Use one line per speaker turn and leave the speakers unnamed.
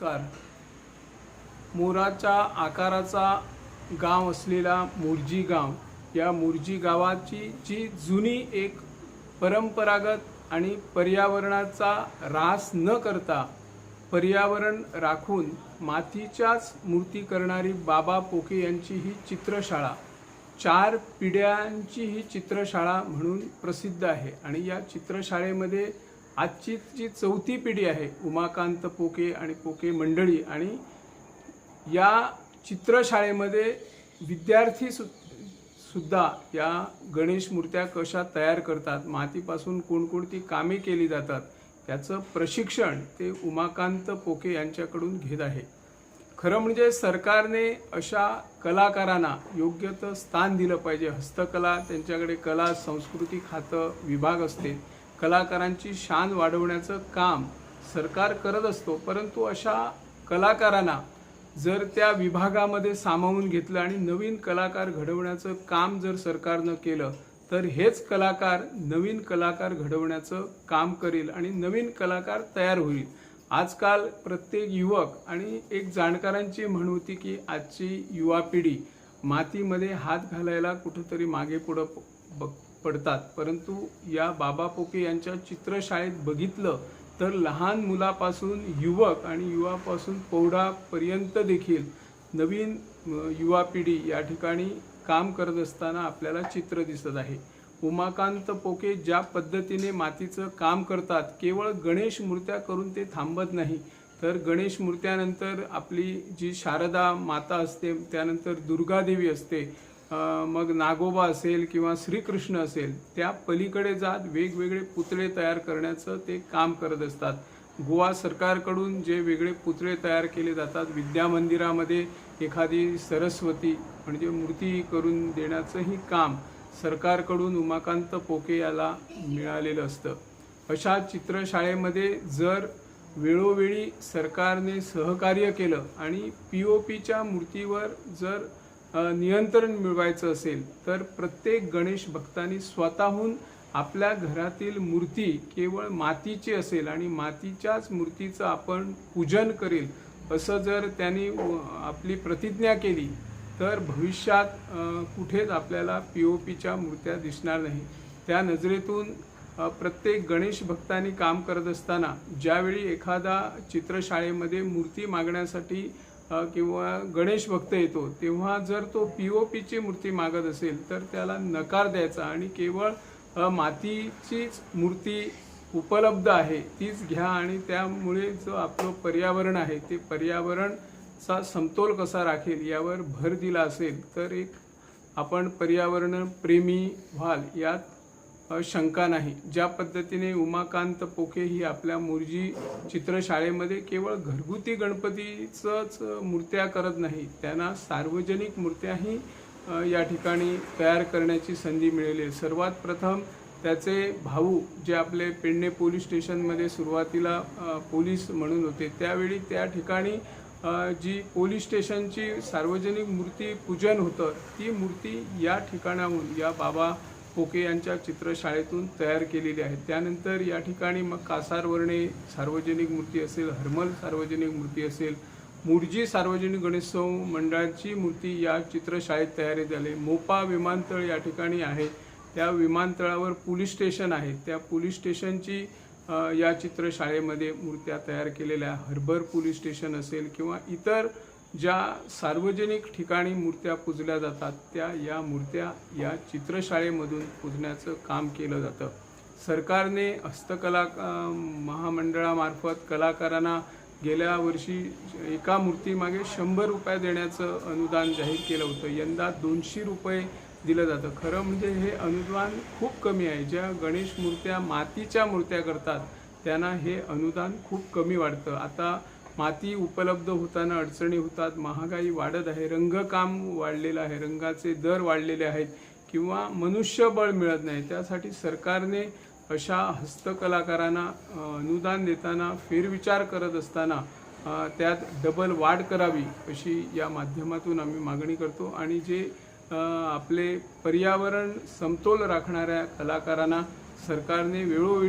नमस्कार. मोराच्या आकाराचा गाव असलेला मुरजी गाव या मुरजी गावाची जी जुनी एक परंपरागत आणि पर्यावरणाचा ऱ्हास न करता पर्यावरण राखून मातीच्याच मूर्ती करणारी बाबा पोके यांची ही चित्रशाळा चार पिढ्यांची ही चित्रशाळा म्हणून प्रसिद्ध आहे. आणि या चित्रशाळेमध्ये आजची जी चौथी पिढी आहे उमाकांत पोके आणि पोके मंडळी आणि या चित्रशाळेमध्ये विद्यार्थी सु सुद्धा या गणेश मूर्त्या कशा तयार करतात मातीपासून कोणकोणती कामे केली जातात त्याचं प्रशिक्षण ते उमाकांत पोके यांच्याकडून घेत आहे. खरं म्हणजे सरकारने अशा कलाकारांना योग्य तर स्थान दिलं पाहिजे. हस्तकला त्यांच्याकडे कला संस्कृती खातं विभाग असते. कलाकारांची शान वाढवण्याचं काम सरकार करत असतो परंतु अशा कलाकारांना जर त्या विभागामध्ये सामावून घेतलं आणि नवीन कलाकार घडवण्याचं काम जर सरकारनं केलं तर हेच कलाकार नवीन कलाकार घडवण्याचं काम करेल आणि नवीन कलाकार तयार होईल. आजकाल प्रत्येक युवक आणि एक जाणकारांची म्हण होती की आजची युवा पिढी मातीमध्ये हात घालायला कुठंतरी मागे पुढं बघ पडतात. परंतु या बाबा पोके यांच्या चित्रशाळेत बघितलं तर लहान मुलापासून युवक आणि युवापासून प्रौढापर्यंत देखील नवीन युवा पिढी या ठिकाणी काम करत असताना आपल्याला चित्र दिसत आहे. उमाकांत पोके ज्या पद्धतीने मातीचं काम करतात केवळ गणेश मूर्त्या करून ते थांबत नाही. तर गणेश मूर्त्यानंतर आपली जी शारदा माता असते त्यानंतर दुर्गादेवी असते मग नागोबा असेल किंवा श्रीकृष्ण असेल त्या पलीकडे जात वेगवेगळे पुतळे तयार करण्याचं ते काम करत असतात. गोवा सरकारकडून जे वेगळे पुतळे तयार केले जातात विद्या मंदिरामध्ये एखादी सरस्वती म्हणजे मूर्ती करून देण्याचंही काम सरकारकडून उमाकांत पोके याला मिळालेलं असतं. अशा चित्रशाळेमध्ये जर वेळोवेळी सरकारने सहकार्य केलं आणि पी ओ पीच्या मूर्तीवर जर नियंत्रण मिळवायचं असेल तर प्रत्येक गणेश भक्तांनी स्वतःहून आपल्या घरातील मूर्ती केवळ मातीची असेल आणि मातीच्याच मूर्तीचं आपण पूजन करेल असं जर त्यांनी आपली प्रतिज्ञा केली तर भविष्यात कुठेच आपल्याला पी ओ पीच्या मूर्त्या दिसणार नाही. त्या नजरेतून प्रत्येक गणेश भक्तांनी काम करत असताना ज्यावेळी एखादा चित्रशाळेमध्ये मूर्ती मागण्यासाठी किंवा गणेश भक्त येतो तेव्हा जर तो पी ओ पीची मूर्ती मागत असेल तर त्याला नकार द्यायचा आणि केवळ मातीचीच मूर्ती उपलब्ध आहे तीच घ्या आणि त्यामुळे जो आपलं पर्यावरण आहे ते पर्यावरणचा समतोल कसा राखेल यावर भर दिला असेल तर एक आपण पर्यावरण प्रेमी व्हाल यात शंका नाही ज्या पद्धतीने उमाकांत पोके ही आपल्या मुरजी चित्रशाळेमध्ये केवळ घरगुती गणपतीचंच मूर्त्या करत नाही त्यांना सार्वजनिक मूर्त्याही या ठिकाणी तयार करण्याची संधी मिळाली आहे. सर्वात प्रथम त्याचे भाऊ जे आपले पेडणे पोलीस स्टेशनमध्ये सुरुवातीला पोलीस म्हणून होते त्यावेळी त्या ठिकाणी जी पोलीस स्टेशनची सार्वजनिक मूर्ती पूजन होतं ती मूर्ती या ठिकाणाहून या बाबा पोके यांच्या चित्रशाळेतून तयार केलेली आहे त्यानंतर या ठिकाणी मग कासारवर्णे सार्वजनिक मूर्ती असेल हरमल सार्वजनिक मूर्ती असेल मुरजी सार्वजनिक गणेशोत्सव मंडळाची मूर्ती या चित्रशाळेत तयार झाली. मोपा विमानतळ या ठिकाणी आहे. त्या विमानतळावर पोलीस स्टेशन आहे. त्या पोलीस स्टेशनची या चित्रशाळेमध्ये मूर्त्या तयार केलेल्या हर्बर पोलीस स्टेशन असेल किंवा इतर ज्या सार्वजनिक ठिकाणी मूर्त्या पूजल्या जातात त्या या मूर्त्या या चित्रशाळेमधून पूजण्याचं काम केलं जातं. सरकारने हस्तकला महामंडळामार्फत कलाकारांना गेल्या वर्षी एका मूर्तीमागे शंभर रुपये देण्याचं अनुदान जाहीर केलं होतं. यंदा दोनशे रुपये दिलं जातं. खरं म्हणजे हे अनुदान खूप कमी आहे. ज्या गणेश मूर्त्या मातीच्या मूर्त्या करतात त्यांना हे अनुदान खूप कमी वाढतं. आता माती उपलब्ध होताना अडचणी होतात महागाई वाढत आहे रंगकाम वाढलेलं आहे रंगाचे दर वाढलेले आहेत किंवा मनुष्यबळ मिळत नाही. त्यासाठी सरकारने अशा हस्तकलाकारांना अनुदान देताना फेरविचार करत असताना त्यात डबल वाढ करावी अशी या माध्यमातून आम्ही मागणी करतो. आणि जे आपले पर्यावरण समतोल राखणाऱ्या कलाकारांना सरकारने वेळोवेळी